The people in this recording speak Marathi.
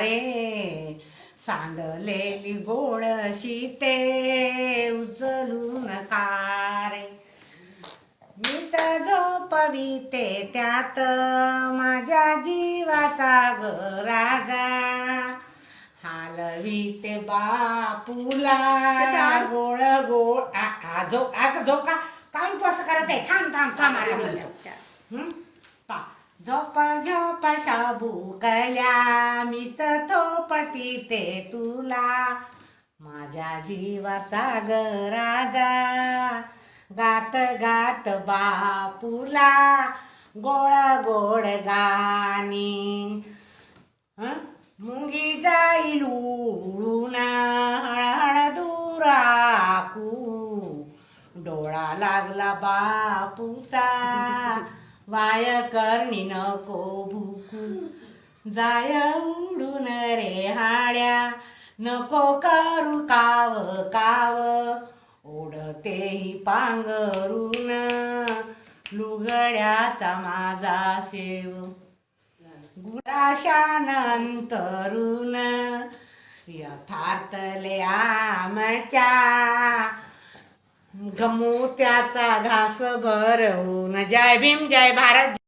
रे सांडलेली गोड शिते उचलून रे मी तर झोपविते त्यात माझ्या जीवाचा ग राजा. हालविते बापूला गोळ गोळ आता झोप. का काम कसं करत आहे? थांब थांब थांब आला म्हणलं. पा. झोपा झोपा शाबू कल्या मी तर थोपटी ते तुला. माझ्या जीवाचा ग राजा गात गात बापूला. गोळ गोड गाणी हं? मुंगी जाईल उडून हळहळ दुराकू. डोळा लागला बापूचा. वाय करणी नको भुकू. जाय उडून रे हाड्या. नको करू काव काव. ओढतेही पांघरून. लुगड्याचा माझा शेव. गुराशानंतरून यथार्थले आमच्या गमू त्याचा घास भरवून जय भीम जय भारत.